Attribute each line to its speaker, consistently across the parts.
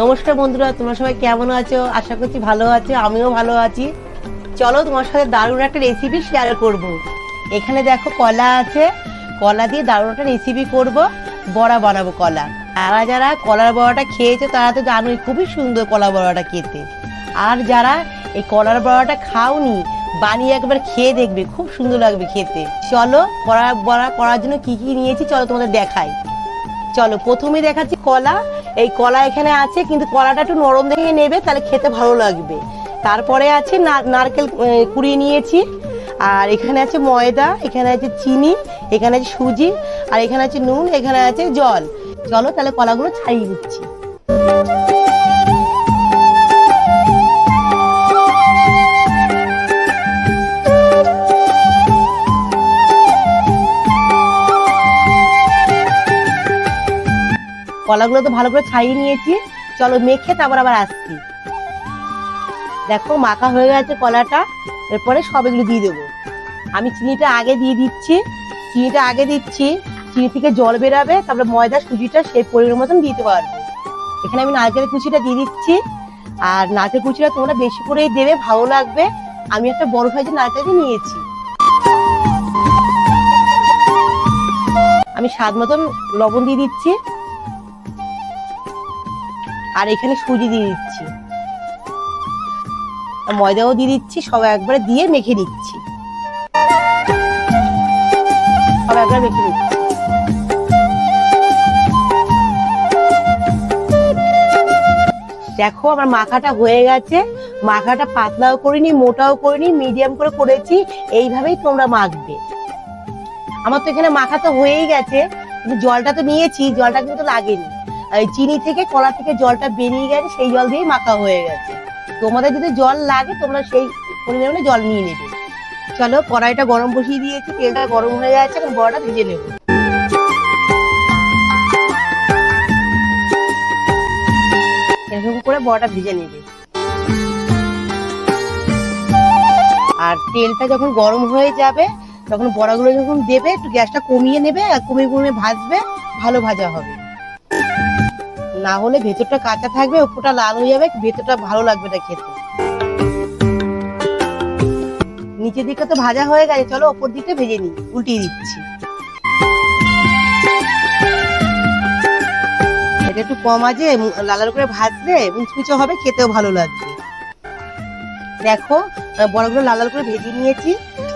Speaker 1: নমস্কার বন্ধুরা, তোমরা সবাই কেমন আছো? আশা করছি ভালো আছো, আমিও ভালো আছি। চলো তোমার সাথে দারুণ একটা রেসিপি শেয়ার করব। এখানে দেখো কলা আছে, কলা দিয়ে দারুণ একটা রেসিপি করব। বড়া বানাবো কলা। তারা যারা কলার বড়াটা খেয়েছে, তারা তো জানোই খুবই সুন্দর কলা বড়াটা খেতে। আর যারা এই কলার বড়াটা খাওনি, বানিয়ে একবার খেয়ে দেখবে, খুব সুন্দর লাগবে খেতে। চলো কলার বড়া করার জন্য কি কি নিয়েছি, চলো তোমাদের দেখাই। চলো, প্রথমে দেখাচ্ছি কলা। এই কলা এখানে আছে, কিন্তু কলাটা একটু নরম দেখে নেবে, তাহলে খেতে ভালো লাগবে। তারপরে আছে নারকেল কুড়িয়ে নিয়েছি। আর এখানে আছে ময়দা, এখানে আছে চিনি, এখানে আছে সুজি, আর এখানে আছে নুন, এখানে আছে জল। চলো তাহলে কলাগুলো ছাড়িয়ে দিচ্ছি। কলাগুলো তো ভালো করে ছাড়িয়ে নিয়েছি। চলো মেখে তারপর আবার আসছি। দেখো, মাখা হয়ে গেছে কলাটা। এরপরে সব এগুলো দিয়ে দেবো। আমি চিনিটা আগে দিয়ে দিচ্ছি। চিনিটা আগে দিচ্ছি। চিনি থেকে জল বেরাবে, তারপরে ময়দা, সুজিটা সেই পরিমাণ মতন দিতে পারব। এখানে আমি নারকেল কুচিটা দিয়ে দিচ্ছি। আর নারকেল কুচিটা তোমরা বেশি করেই দেবে, ভালো লাগবে। আমি একটা বড় সাইজের নারকেলই নিয়েছি। আমি স্বাদ মতন লবণ দিয়ে দিচ্ছি। আর এখানে সুজি দিয়ে দিচ্ছি। ময়দাও দিয়ে দিচ্ছি সব একবারে দিয়ে মেখে দিচ্ছি সব একবার মেখে নিচ্ছি। দেখো আমার মাখাটা হয়ে গেছে। মাখাটা পাতলাও করিনি, মোটাও করিনি মিডিয়াম করে করেছি। এইভাবেই তোমরা মাখবে। আমার তো এখানে মাখা তো হয়েই গেছে জলটা তো নিয়েছি, জলটা কিন্তু লাগেনি। চিনি থেকে কলা থেকে জলটা বেরিয়ে গেছে, সেই জল দিয়েই মাখা হয়ে গেছে। তোমাদের যদি জল লাগে, তোমরা সেই পরিমাণে জল নিয়ে নেবে। চলো, কড়াইটা গরম বসিয়ে দিয়েছি, তেলটা গরম হয়ে যাচ্ছে, এখন বড়াটা ভেজে নেব। এরকম করে বড়াটা ভেজে নেবে। আর তেলটা যখন গরম হয়ে যাবে, তখন বড়াগুলো যখন দেবে, একটু গ্যাসটা কমিয়ে নেবে, আর কমিয়ে কমিয়ে ভাজবে, ভালো ভাজা হবে। না হলে ভেতরটা কাঁচা থাকবে উপরটা লাল হয়ে যাবে ভেতরটা ভালো লাগবে না খেতে। নিচের দিকটা তো ভাজা হয়ে গেছে চলো ওপর দিকটা ভেজে নিই উল্টিয়ে দিচ্ছি। এটা একটু কম আছে উম, লাল লাল করে ভাজলে মুচমুচে হবে খেতেও ভালো লাগবে। দেখো বড়গুলো লাল লাল করে ভেজে নিয়েছি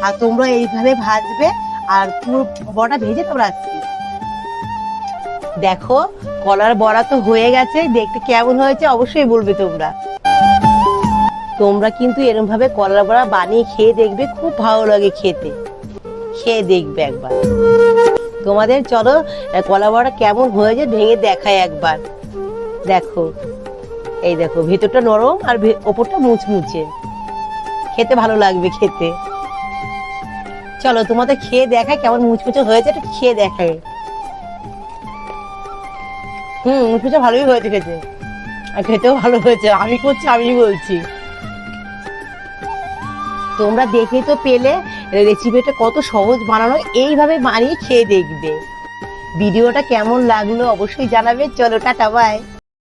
Speaker 1: আর তোমরা এইভাবে ভাজবে আর পুরো বড়া ভেজে তোমরা আসছি দেখো, কলার বড়া তো হয়ে গেছে, দেখতে কেমন হয়েছে অবশ্যই বলবে তোমরা। তোমরা কিন্তু এরকম ভাবে কলার বড়া বানিয়ে খেয়ে দেখবে, খুব ভালো লাগে খেতে। খেয়ে দেখবে একবার। তোমাদের চলো কলা বড়া কেমন হয়েছে ভেঙে দেখায় একবার। দেখো, এই দেখো, ভেতরটা নরম আর ওপরটা মুচমুচে। খেতে ভালো লাগবে খেতে। চলো, তোমাদের খেয়ে দেখায় কেমন মুচমুচে হয়েছে, একটু খেয়ে দেখায় হুম পিঠা ভালোই হয়েছে খেতে। আর খেতেও ভালো হয়েছে। আমি করছি আমি বলছি। তোমরা দেখে তো পেলে রেসিপিটা কত সহজ বানানো, এইভাবে বানিয়ে খেয়ে দেখবে। ভিডিওটা কেমন লাগল অবশ্যই জানাবে। চলো, টাটা বাই